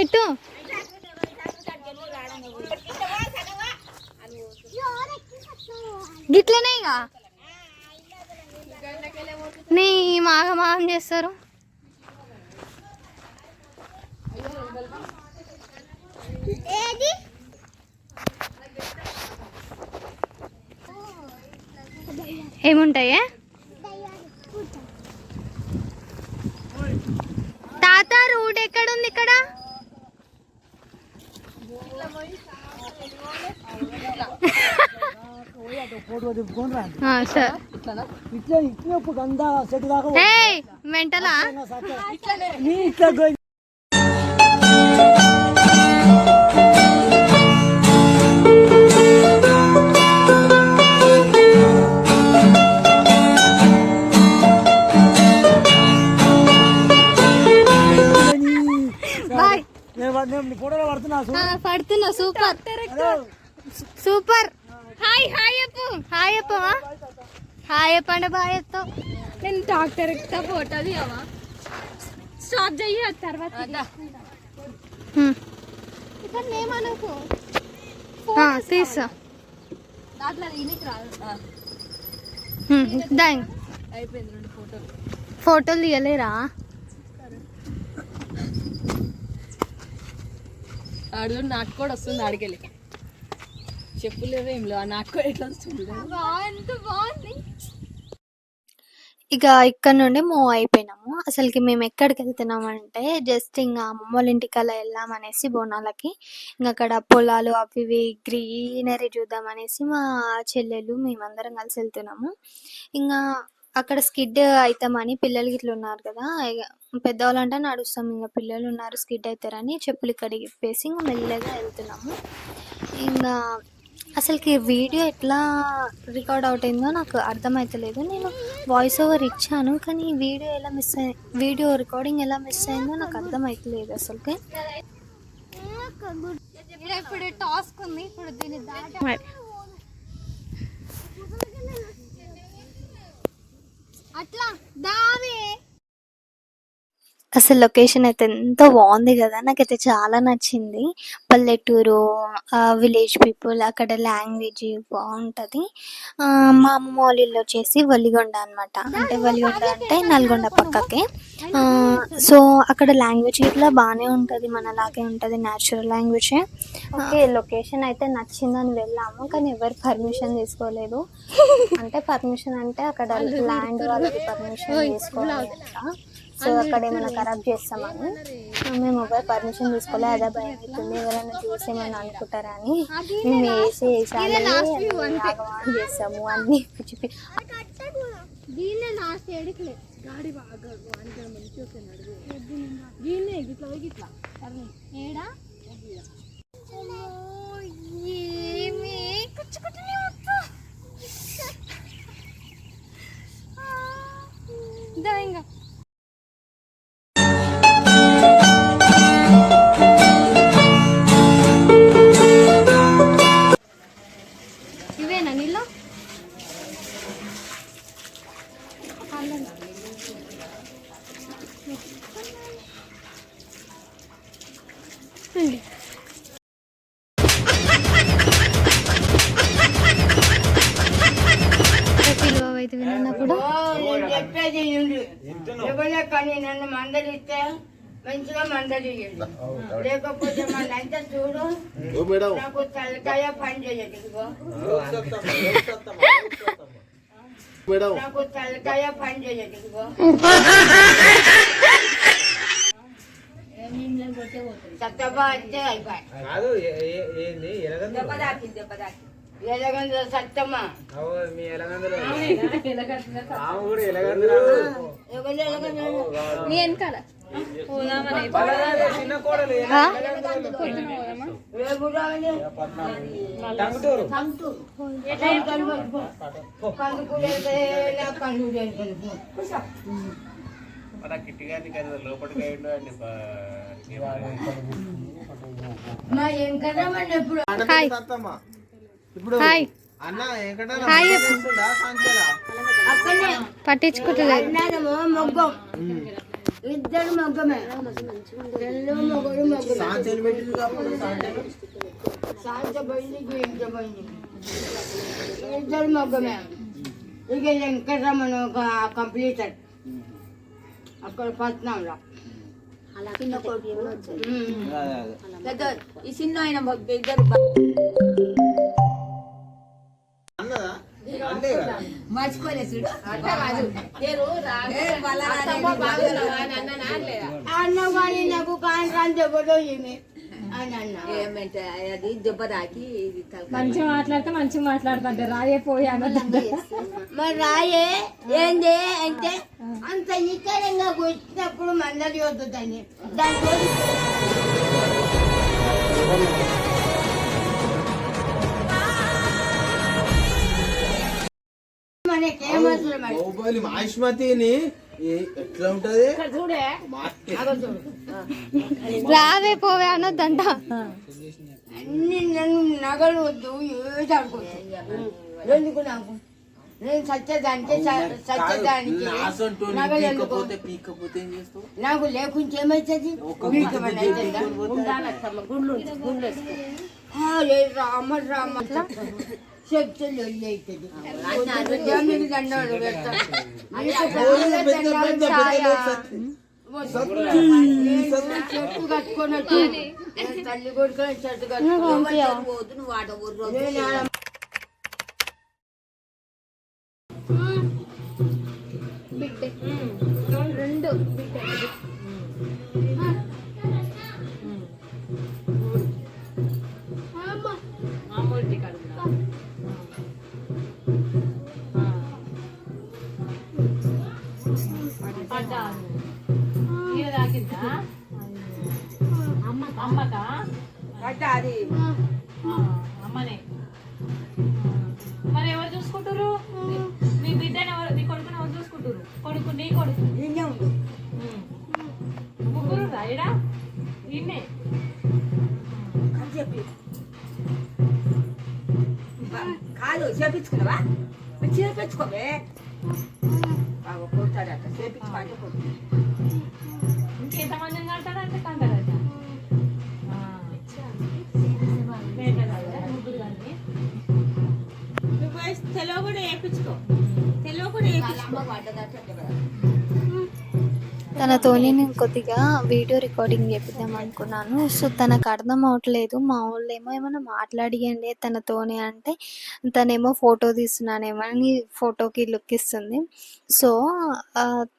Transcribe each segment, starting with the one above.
ఎటు? గిట్లనే ఇక? నీ మాగమాగం చేస్తారు? ఏముంటాయే తాత రూట్ ఎక్కడ ఉంది ఇక్కడ ఇట్లా ఇట్లా సెట్ దాకా మెంటలా ఇట్లా పడుతున్నా super. Super. Hi hi Appu. Hi Appu hi చెప్పండి బాయ్ చెప్తావు నేను డాక్టర్ ఎక్కుతా ఫోటో తీయవా స్టాప్ చెయ్యి తర్వాత హ్మ్. ఇక్కడ తీస్తా దాంట్లో దీనికి రాదు. అయిపోయింది రెండు ఫోటోలు. ఫోటోలు తీయలేరా ఆడు నాకు కూడా వస్తుంది ఆడికెళ్ళి. చెప్పులేవు ఏం లేవు నాకు కూడా ఎట్లా వస్తుంది? ఎంత బాగుంది ఇక ఇక్కడ నుండి మూవ్ అయిపోయినాము. అసలుకి మేము ఎక్కడికి వెళ్తున్నాం అంటే జస్ట్ ఇంకా అమ్మమ్మ వాళ్ళ ఇంటికి అలా వెళ్దామనేసి బోనాలకి. ఇంకా అక్కడ పొలాలు అవి ఇవి గ్రీనరీ చూద్దాం అనేసి మా చెల్లెలు మేమందరం కలిసి వెళ్తున్నాము. ఇంకా అక్కడ స్కిడ్ అవుతామని పిల్లలు ఇట్లా ఉన్నారు కదా ఇక పెద్దవాళ్ళు అంటే నడుస్తాం ఇంకా పిల్లలు ఉన్నారు స్కిడ్ అవుతారని చెప్పులు ఇక్కడికి ఇప్పేసి ఇంకా మెల్లగా వెళ్తున్నాము. ఇంకా అసలుకి వీడియో ఎట్లా రికార్డ్ అవుట్ అయిందో నాకు అర్థమవుతలేదు నేను వాయిస్ ఓవర్ ఇచ్చాను కానీ వీడియో ఎలా మిస్ అయి వీడియో రికార్డింగ్ ఎలా మిస్ అయిందో నాకు అర్థమవుతలేదు అసలుకి. ఇప్పుడు టాస్క్ ఉంది ఇప్పుడు దీన్ని అట్లా దావే. అసలు లొకేషన్ అయితే ఎంతో బాగుంది కదా నాకైతే చాలా నచ్చింది. పల్లెటూరు విలేజ్ పీపుల్ అక్కడ లాంగ్వేజ్ బాగుంటుంది. మా అమ్మ వాళ్ళ ఇల్లు వచ్చేసి వలిగొండ అనమాట అంటే వలిగొండ అంటే నల్గొండ పక్కకే. సో అక్కడ లాంగ్వేజ్ ఇట్లా బాగానే ఉంటుంది మనలాగే ఉంటుంది న్యాచురల్ లాంగ్వేజ్ ఓకే లొకేషన్ అయితే నచ్చిందని వెళ్ళాము కానీ ఎవరు పర్మిషన్ తీసుకోలేదు. అంటే పర్మిషన్ అంటే అక్కడ ల్యాండ్ వాళ్ళకి పర్మిషన్ తీసుకోవాలి సో అక్కడ ఏమైనా ఖరాబ్ చేస్తామని మేము ఎవరు పర్మిషన్ తీసుకోలే అదే భయం అవుతుంది. ఎవరైనా చూసి ఏమైనా అనుకుంటారా అని మేము వేసి ఆగమాగం చేస్తాము. అన్ని పిచ్చి దీన్నే గాడి బాగా ఏడా? ఏమి అయితే విన్నప్పుడు చెప్పేది కానీ నన్ను మందలిస్తే మంచిగా మందలియండి లేకపోతే మనంతా చూడు. నాకు తలకాయ పని చేయదు. నాకు తలకాయ పని చేయదు సత్తబా అంటే అయిపోయి కాదు ఏంది? ఎలగందులు ఎలాగందో సత్తమ్మ అవు మీ ఎలగందులు. ఆమె కూడా ఎలగందులు నీ వెనకాల. చిన్న కోడలు టంగుటూరు కందుకు వెళ్తే హాయ్. ఇప్పుడు అన్న పట్టించుకుంటలేదు. మొగ్గం. ఇద్దరు మొగ్గమే. రెండు మొగడు పోయింది ఇంత పోయింది. ఇద్దరు మొగ్గమే. ఇక వెంకటరమణ ఒక కంప్లీటర్ అక్కడ పట్నంలో. అదే అదే. ఈ చిన్న ఆయన ఇద్దరు మర్చిపోలే చూడు. అట్లా కాదు. నేను నాకు అది దెబ్బ తాకి. మంచిగా మాట్లాడితే మంచిగా మాట్లాడుతుంటే రాయే పోయి అనొద్దు మరి రాయే? ఏంది? అంటే అంత ఇక్కడంగా వచ్చినప్పుడు మందలి మనకేమవుతుంది మరి? బాహుబలి మహిష్మతిని ఏ- ఎట్లా ఉంటది? రావే పోవే అనొద్దంట అన్ని నన్ను నగలు వద్దు ఏది అనుకోవచ్చు ఎందుకు నాకు? నేను సత్యదానికి సత్యదానికి నాసంటోని నగలు ఎందుకు పీక్కపోతే పీక్కపోతే ఏం చేస్తావు? నాకు లేకుంటే ఏమవుతుంది మీకు ఆ, లేదు రామ రామ దేవునికి. నేను చెట్టు కట్టుకొని తల్లి కొడుకొని చెట్టు కట్టుకొని పోదు నువ్వు ఆట ఊరు రెండు మామూలు కడుగురా పడ్డాను నీరు తాకిందా అమ్మకా అది కాదు చేపించుకున్నావా చేపించుకోవే బాగా కొడతాడట చేపించుకోండి కొడుకు ఇంకెంతమందిని కడతాడంటే కంటాడట కానీ. తెలుగు కూడా వేయించుకో తెలుగు కూడా వేయించుకో పడ్డదట కదా తనతోని నేను కొద్దిగా వీడియో రికార్డింగ్ చేపిద్దాం అనుకున్నాను. సో తనకు అర్థం అవట్లేదు. మా వాళ్ళు ఏమో ఏమైనా మాట్లాడియండి తనతోని అంటే తనేమో ఫోటో తీస్తున్నానేమో అని ఫోటోకి లుక్ ఇస్తుంది. సో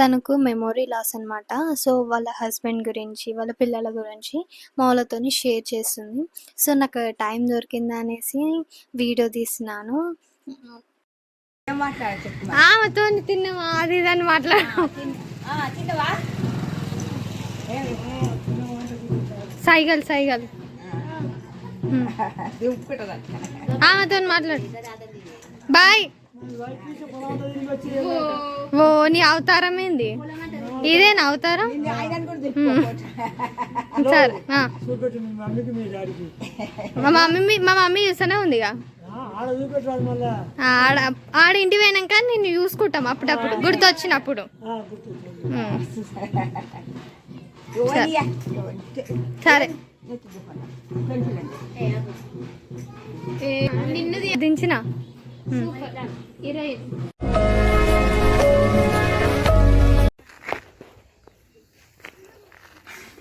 తనకు మెమొరీ లాస్ అనమాట సో వాళ్ళ హస్బెండ్ గురించి వాళ్ళ పిల్లల గురించి మా వాళ్ళతోని షేర్ చేస్తుంది. సో నాకు టైం దొరికింది అనేసి వీడియో తీస్తున్నాను. ఏం మాట్లాడు చెప్పు ఆమెతో తిన్నావా? అది ఇది అని మాట్లాడు. సైగల్ సైగల్. ఆమెతో మాట్లాడు. బాయ్. ఓ నీ అవతారం ఏంది? ఇదేనా అవతారం? సరే మీ మమ్మీ మా మమ్మీ చూస్తూనే ఉందిగా. ఆడ ఆడ ఇంటి పోయినాక నేను చూసుకుంటాం అప్పుడప్పుడు గుర్తొచ్చినప్పుడు. సరే. నిన్ను దించిన.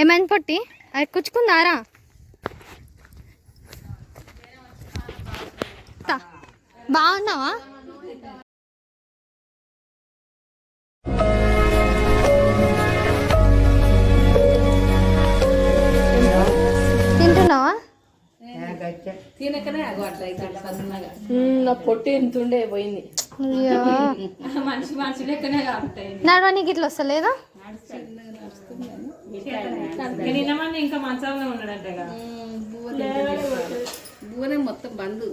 ఏమైంది పొట్టి? అది కుచ్చుకుందారా? బాగున్నావా? తింటున్నావా? తినకనే నా పొట్టి ఎంత ఉండే పోయింది మనిషి మనిషి లెక్కనే నడవనికి ఇట్లా వస్తలేదా? ఇంకా మంచంలో ఉన్నాడంటగా. భువనే మొత్తం బంద్.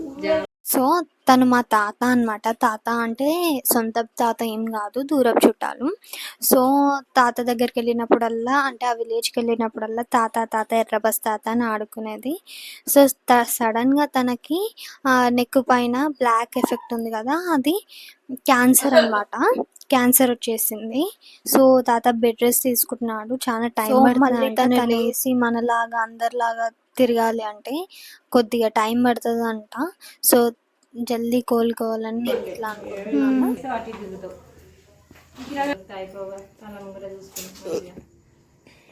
సో తను మా తాత అన్నమాట. తాత అంటే సొంత తాత ఏం కాదు దూరపు చుట్టాలు. సో తాత దగ్గరికి వెళ్ళినప్పుడల్లా అంటే ఆ విలేజ్కి వెళ్ళినప్పుడల్లా తాత తాత ఎర్రబస్ తాత అని ఆడుకునేది. సో త సడన్గా తనకి నెక్ పైన బ్లాక్ ఎఫెక్ట్ ఉంది కదా అది క్యాన్సర్ అన్నమాట. క్యాన్సర్ వచ్చేసింది. సో తాత బెడ్ రెస్ట్ తీసుకుంటున్నాడు. చాలా టైం మళ్ళీ తను లేసి మనలాగా అందరిలాగా తిరగాలి అంటే కొద్దిగా టైం పడుతుంది అంట సో జల్దీ కోలుకోవాలని ఇట్లా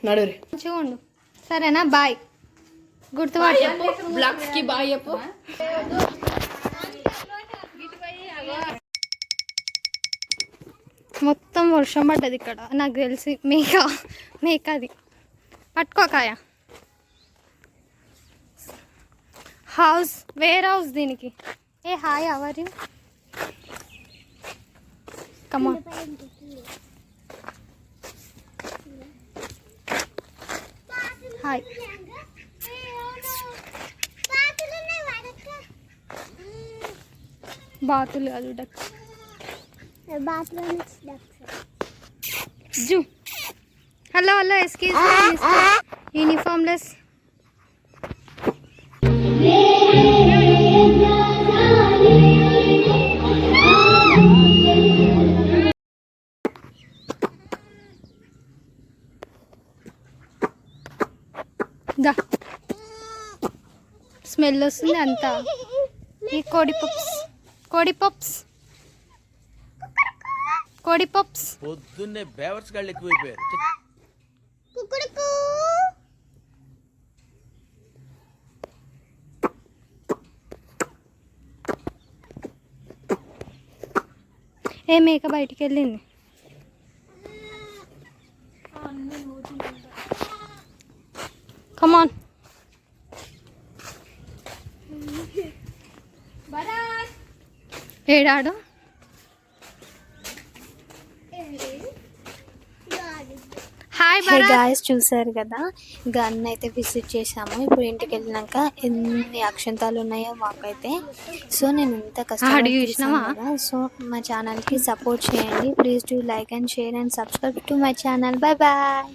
నడురి ఉండు. సరేనా? బాయ్. గుర్తుపట్టు. బ్లాక్స్కి బాయ్ చెప్పు. మొత్తం వర్షం పడ్డది ఇక్కడ. నాకు తెలిసి మేక మేక అది పట్టుకోకాయ హౌస్ వేర్ హౌస్ దీనికి. ఏ హాయ్ అవర్ కమా హాయ్ బాతులు కాదు ducks zoo hello hello excuse uniform less smell వస్తుంది అంతా. ఈ కోడి పప్స్. కోడి పప్స్. కోడి పప్స్. పొద్దున్నే బేవర్స్ గాళ్ళు ఎక్కువైపోయారు. ఏ మేక బయటికి వెళ్ళింది? కమాన్ ఏడాడు? హాయ్ గాయస్ చూసారు కదా? గన్ అయితే విజిట్ చేసాము ఇప్పుడు ఇంటికి వెళ్ళినాక ఎన్ని అక్షంతాలు ఉన్నాయో మాకైతే. సో నేను ఎంత కష్టపడి సో మా ఛానల్కి సపోర్ట్ చేయండి. Please do like and share and subscribe to my channel bye bye